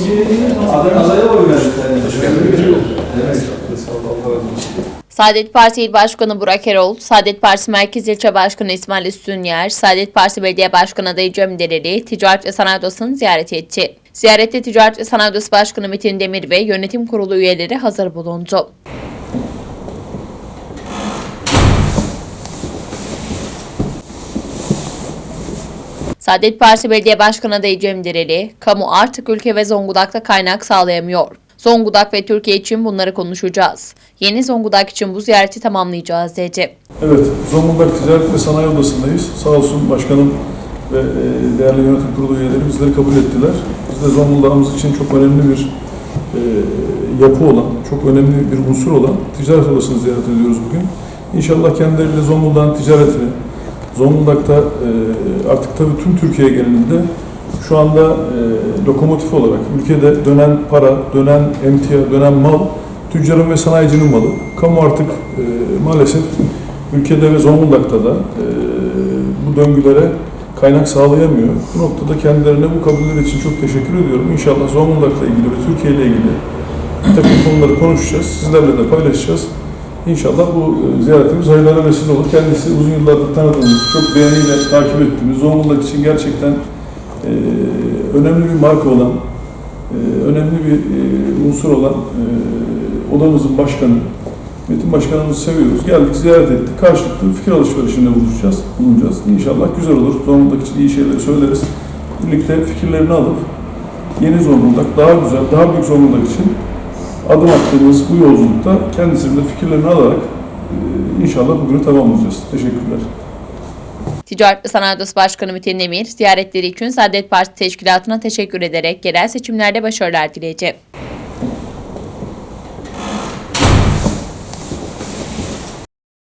Aday adaya oy. Saadet Partisi İl Başkanı Burak Erol, Saadet Partisi Merkez İlçe Başkanı İsmail Üstünyer, Saadet Partisi Belediye Başkanı adayı Cem Dereli, Ticaret ve Sanayi Odası'nı ziyaret etti. Ziyarette Ticaret ve Sanayi Odası Başkanı Metin Demir ve yönetim kurulu üyeleri hazır bulundu. Saadet Partisi Belediye Başkanı adayı Cem Dereli, kamu artık ülke ve Zonguldak'ta kaynak sağlayamıyor. Zonguldak ve Türkiye için bunları konuşacağız. Yeni Zonguldak için bu ziyareti tamamlayacağız dedi. Evet, Zonguldak Ticaret ve Sanayi Odası'ndayız. Sağ olsun başkanım ve e, değerli yönetim kurulu üyeleri bizleri kabul ettiler. Biz de Zonguldak'ımız için çok önemli bir e, yapı olan, çok önemli bir unsur olan Ticaret Odası'nı ziyaret ediyoruz bugün. İnşallah kendileriyle Zonguldak'ın ticaretini, Zonguldak'ta e, artık tabii tüm Türkiye genelinde şu anda e, lokomotif olarak ülkede dönen para, dönen emtia, dönen mal tüccarın ve sanayicinin malı. Kamu artık e, maalesef ülkede ve Zonguldak'ta da e, bu döngülere kaynak sağlayamıyor. Bu noktada kendilerine bu kabulleri için çok teşekkür ediyorum. İnşallah Zonguldak'la ilgili ve Türkiye ile ilgili bir takım konuları konuşacağız. Sizlerle de paylaşacağız. İnşallah bu e, ziyaretimiz hayırlara vesile olur. Kendisi uzun yıllardır tanıdığımız, çok beğeniyle takip ettiğimiz, Zonguldak için gerçekten e, önemli bir marka olan, e, önemli bir e, unsur olan e, odamızın başkanı, Metin Başkanımızı seviyoruz. Geldik, ziyaret ettik. Karşılıklı fikir alışverişinde buluşacağız, bulunacağız. İnşallah güzel olur. Zonguldak için iyi şeyleri söyleriz. Birlikte fikirlerini alıp yeni Zonguldak, daha güzel, daha büyük Zonguldak için adım attığımız bu yolculukta kendisinin fikirlerini alarak e, inşallah bugünü tamamlayacağız. Teşekkürler. Ticaret ve Sanayi Odası Başkanı Metin Demir, ziyaretleri için Saadet Partisi Teşkilatı'na teşekkür ederek yerel seçimlerde başarılar diledi.